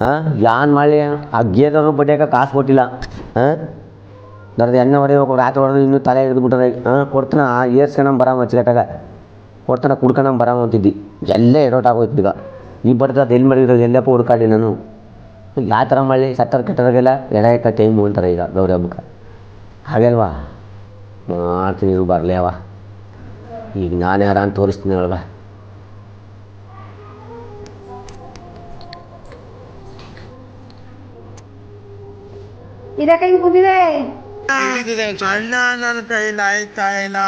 ಹಾಂ, ಯಾನ್ ಮಾಡಲಿ? ಆ ಗೇದವರು ಬಡಿಯಾಕ ಕಾಸು ಕೊಟ್ಟಿಲ್ಲ. ಹಾಂ? ನಡೆದು ಎಣ್ಣೆ ಹೊಡಿಬೇಕು ರಾತ್ರಿ ಹೊಡೆದು ಇನ್ನೂ ತಲೆ ಹಿಡಿದ್ಬಿಟ್ಟದೆ ಹಾಂ, ಕೊಡ್ತಾನ ಏರ್ಸ್ಕೊಂಡ್ ಬರಾಮ ಹಚ್ಕಟ್ಟಾಗ ಕೊಡ್ತಾನ ಕುಡ್ಕೊಂಡ್ ಬರಾಮ ಅಂತಿದ್ದಿ. ಎಲ್ಲೇ ಆಗೋಯ್ತು ಈಗ. ಈ ಬರ್ತದೆ ಎಲ್ಲಿ ಮಾಡಿದ್ರು ಎಲ್ಲಪ್ಪ ಹುಡ್ಕಾಡಿ ನಾನು? ಯಾವ ಥರ ಮಾಡಲಿ? ಸತ್ತರ ಕೆಟ್ಟದಾಗೆಲ್ಲ ಎಡ ಟೈಮು ಅಂತಾರೆ ಈಗ ಗೌರಿ ಹಬ್ಬಕ್ಕೆ. ಹಾಗೆಲ್ವಾ? ಮಾಡ್ತೀನಿ ಅವ. ಈಗ ನಾನು ಯಾರ ಅಂತ ತೋರಿಸ್ತೀನಿ ಅಲ್ವಾ ಇದಕ್ಕೆ ಹಿಂಗೆ ಕೂತಿದೆ ಅಣ್ಣ ನನ್ನ ಕೈಲಿ ಆಯ್ತಾ ಇಲ್ಲ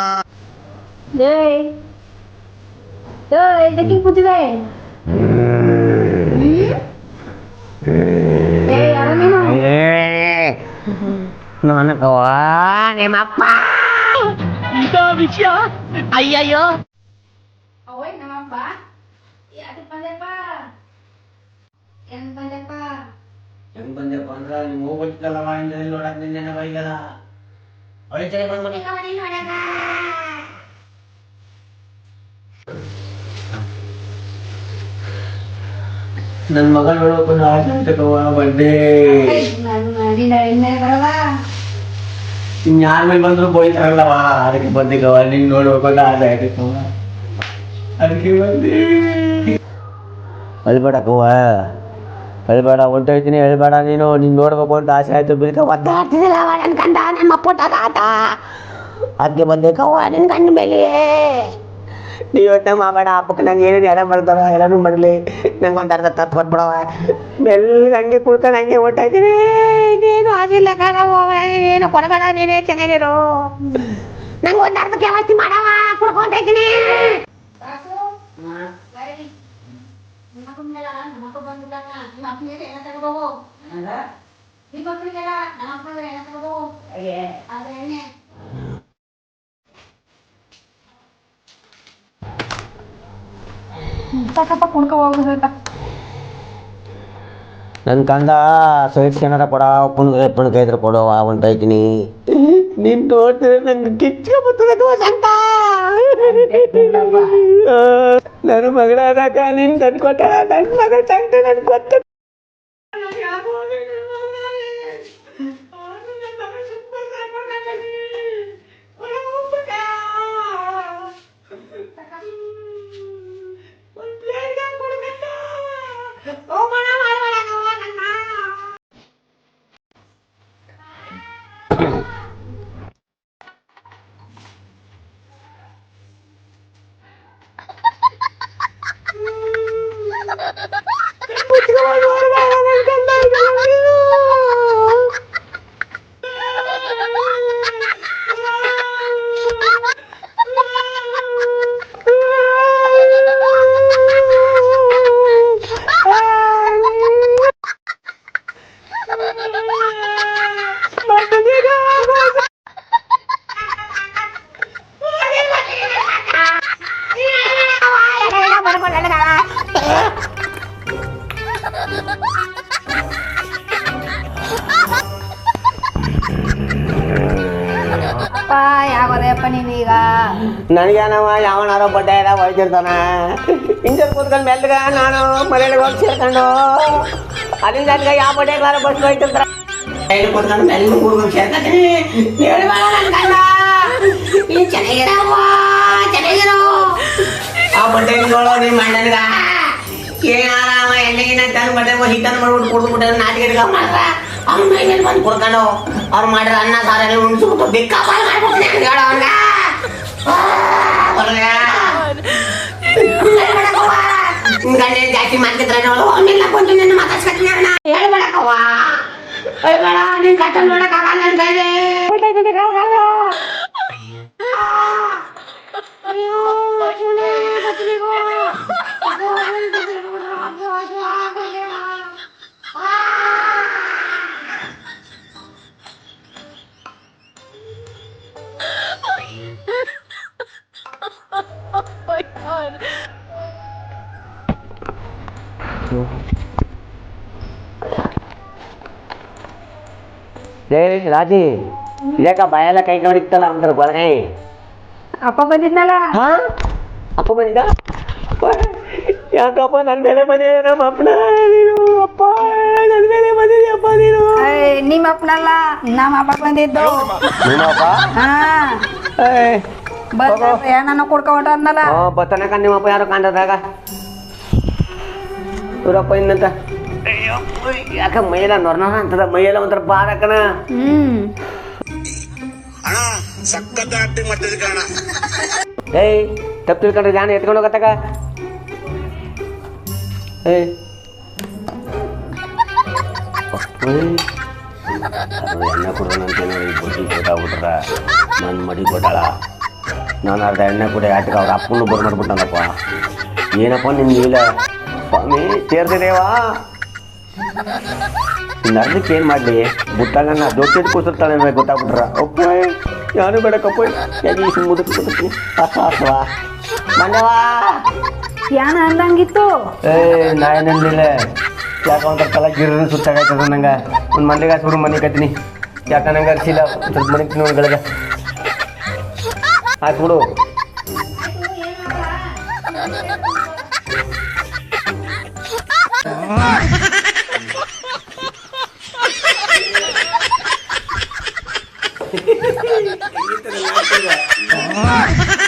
ಏಯ್ ಏಯ್ ಇದಕ್ಕೆ ಹಿಂಗೆ ಕೂತಿದೆ ಏಯ್ ಯಾರ ನೀನು ನನಗವ ನಿಮ್ಮಪ್ಪ ಅವಯ್ ನಮ್ಮಪ್ಪ ಯಾಕೆ ಬಂದಪ್ಪ ಹೆಂಗ್ ಬಂದಪ್ಪ ಅಂದ್ರೆ ನೀವು ಹೋಗ್ಬಿಟ್ಟಲ್ಲವ ಹಿಂದೆ ನೋಡಕ್ ನಿನ್ನೆ ಬೈಗಲ್ಲ. ಹೊಳಿತಾರೆ ಬಂದ್ಬಿಟ್ಟು ನನ್ನ ಮಗಳು ನೋಡ್ಕೊಂಡು ಆಟಕ್ಕವ ಬಂದೆ ನಾನು ಮಾಡಿದ ಇನ್ಯಾರ ಮೇಲೆ ಬಂದ್ರು ಬೈತಾರಲ್ಲವ ಅದಕ್ಕೆ ಬಂದಿಗವ ನಿನ್ ನೋಡ್ಬೇಕು ಅಂತ ಆಸೆ ಆಯ್ತಕ್ಕವ ಅದಕ್ಕೆ ಬಂದೆ. ಅಳ್ಬೇಡಕ್ಕವ ಅಳ್ಬೇಡ ಹೊಂಟೋಯ್ತೀನಿ ಹೇಳ್ಬೇಡ, ನೀನು ನೀನು ನೋಡ್ಬೇಕು ಅಂತ ಆಸೆ ಆಯ್ತು, ಬಿಡ್ಕ, ಒದ್ದಾಡ್ತಿದ್ದಿಲ್ಲ ನನ್ನ ಗಂಡ ನಮ್ಮ ಪುಟ್ಟ ಆತ ಅದಕ್ಕೆ ಕವ ನಿನ್ನ ಗಂಡ ಮೇಲೆ ನೀವು ಯೋಚನೆ ಮಾಡಬೇಡ, ಹಬ್ಬಕ್ಕೆ ನಂಗೆ ಏನೇನು ಎಡ ಬರ್ತಾರ ಎಲ್ಲನೂ ಮಾಡಲಿ. ನಂಗೆ ಒಂದು ಅರ್ಧ ತಪ್ಪು ಕೊಟ್ಬಿಡವ ಮೆಲ್ಲ ಹಂಗೆ ಕುಳ್ಕೊಂಡು ಹಂಗೆ ಹೊಂಟೋಯ್ತೀನಿ ನೀನು ಆಗಿಲ್ಲ ಕಾಣವ ಏನು ಕೊಡಬೇಡ, ನೀನೇ ಚೆನ್ನಾಗಿರು. ನಂಗೆ ಒಂದು ಅರ್ಧ ವ್ಯವಸ್ಥೆ ಮಾಡವ ಕುಡ್ಕೊಂತೈತೀನಿ ಸಾಕು ನಿಮ್ಮ ಅಪ್ಪನಿಗೆ ನಿಮ್ಮ ನಮ್ಮ ಎಣ್ಣೆ ಕುಣ್ಕೊ ಹೋಗ್ಬೇಕು ನನ್ನ ಕಂದ ಸ್ವೀಟ್ಸ್ ಏನಾರ ಕೊಡ ಉಪ್ಪನ ಉಪ್ಪನ ಕೈ ಹತ್ರ ಕೊಡವ ಹೊಂಟೈತೀನಿ ನೀನು ನೋಡ್ತಿದ್ರೆ ನಂಗೆ ಕಿಚ್ಚ ಬರ್ತದೆ ದೋಸ ಅಂತ. ನನ್ನ ಮಗಳಾದಾಗ ನೀನು ತಂದ್ಕೊಟ್ಟ ನನ್ನ ಮಗಳ ತಂತ ನನ್ಗೆ ಗೊತ್ತ. ನನಗೇನವ ಯಾವನಾರ ಬಡ್ಡೆ ಎಲ್ಲ ಹೋಯ್ತಿರ್ತಾನ ಇಂಜರ್ ಕೂತ್ಕೊಂಡು ಮೆಲ್ಗ ನಾನು ಮನೇಲಿ ಹೋಗಿ ಸೇರ್ಕೊಂಡು ಅಲ್ಲಿಂದ ಅಲ್ಲಿಗೆ ಯಾವ ಬಡ್ಡೆಗಾರ ಬಸ್ ಹೋಯ್ತಿರ್ತಾರ ಮನೇಲಿ ಕೂತ್ಕೊಂಡು ಮೆಲ್ಲ ಕೂತ್ಕೊಂಡು ಸೇರ್ಕೊತೀನಿ ಹೇಳ್ಬೇಡ ನನ್ ಗಂಡ. ನೀನ್ ಚೆನ್ನಾಗಿರವ್ವ, ಚೆನ್ನಾಗಿರು. ಆ ಬಡ್ಡೆ ನೋಡೋ ನಿಮ್ಮ ಅಣ್ಣನ್ಗ ಏನಾರ ಅವ ಎಣ್ಣೆಗಿನ ತಂದು ಬಡ್ಡೆ ಹಿಟ್ಟನ್ನು ಮಾಡ್ಬಿಟ್ಟು ಕುಡ್ದ್ಬಿಟ್ಟು ನಾಟಿಗೆ ಮಾಡ್ರ ಅವ್ನ ಮೈ ಮೇಲೆ ಬಂದು ಕುಡ್ಕೊಂಡು ಅವ್ರು ಮಾಡಿರೋ ಅನ್ನ ಸಾರಲ್ಲಿ ಉಣ್ಸ್ಬಿಟ್ಟು ದಿಕ್ಕಾಪಾಲ್ ಮಾಡ್ಬಿಟ್ಟು ಹೇಳೋ ಅವ್ನ ಗಂಡೆ ಜಾಸ್ತಿ ಮಾಡ್ತಿದ್ರೆ ನೋಡು ಆಮೇಲೆ ಬಂದು ನಿನ್ನ ಮಾತಾಡ್ಸ್ಕೊತೀನಿ ಅಣ್ಣ ಹೇಳ್ಬೇಡಕ್ಕವ್ವ ಹೇಳ್ಬೇಡ ನೀನ್ ಕಟ್ಟಲ್ ನೋಡಕ್ಕಾಗಲ್ಲ ನನ್ ಕೈಲಿ ಲೇ ರಾಜಿ. ಇದಕ್ಕ ಬಾಯೆಲ್ಲ ಕೈ ನೋಡಿತ್ತಲ್ಲ ಅಂದ್ರೆ ಗೊಳಗೈ ಅಪ್ಪ ಬಂದಿದ್ನಲ್ಲ? ಹಾ? ಅಪ್ಪ ಬಂದಿದ್ದ? ಯಾಕಪ್ಪ ನನ್ನ ಮೇಲೆ ಮನೆ ನಮ್ಮ ಅಪ್ಪನ ನೀನು? ಅಪ್ಪ ನೀನು ಏಯ್, ನಿಮ್ಮ ಅಪ್ಪನಲ್ಲ ನಮ್ಮ ಅಪ್ಪ ಬಂದಿದ್ದು. ನಿಮ್ಮಪ್ಪ ಹಾ. ಏಯ್ ಬಂದ ನಾನು ಕುಡ್ಕೊ ಹೊಂಟದ್ನಲ್ಲ ಓ ಬತ್ತನಕ ನಿಮ್ಮಪ್ಪ ಯಾರು ಕಾಂಡದಾಗ ಇವ್ರಪ್ಪ ಇನ್ನಂತ ಯಾಕ ಮೈಯೆಲ್ಲ ನೊರ ಮೈಯಲ್ಲ ಅಂತದ? ಮೈಯೆಲ್ಲ ಒಂಥರ ಬಾರಕನ ಹ್ಮ್. ಅಣ್ಣ ಸಖತ್ ಆಕ್ಟಿಂಗ್ ಮಾಡ್ತಿದ್ದೆ ಕಣ ಏಯ್ ತಪ್ಪು ತಿಳ್ಕೊಂಡ್ರೆ ಜಾನ ಎತ್ಕೊಂಡು ಹೋಗತ್ತಕ ಏಯ್. ಎಣ್ಣೆ ನನ್ನ ಮಡಿ ಕೊಟ್ಟಾಳ. ನಾನು ಅರ್ಧ ಎಣ್ಣೆ ಕುಡಿ ಆಟಕ್ಕೆ ಅವ್ರ ಅಪ್ಪನ್ನು ಬರ್ ಮಾಡ್ಬಿಟ್ಟನಪ್ಪ ಏನಪ್ಪ ನಿನ್ನ ಇಲ್ಲ ಸ್ವಾಮಿ ಸೇರ್ತಿದೇವಾ ಅರ್ಧಕ್ಕೆ ಏನು ಮಾಡಲಿ? ಬುಟ್ಟಾಗ ನಾ ದೊಡ್ಡ ಕೂಸಿರ್ತಾನೆ ಗೊತ್ತಾಗ್ಬಿಟ್ರ? ಒಪ್ಪ ಯಾರು ಬೇಡ ಕಪ್ಪ ಮುದುಕ್ ಅಸ್ವಾ ಬಂದವಾ? ಯಾನ ಅಂದಂಗಿತ್ತು? ಏ ನಾ ಏನಿಲ್ಲ ಯಾಕ ಒಂಥರ ತಲೆ ಗಿರ್ರ ಸುತ್ತಾಗೈತದ ನಂಗೆ. ಒಂದು ಸುರು ಮನೆ ಕತ್ತೀನಿ ಯಾಕ ನಂಗೆ ಅರ್ಸಿಲ್ಲ? ಸ್ವಲ್ಪ ಮನೆ ತಿನ್ನೋ hai cú đồ Hãy subscribe cho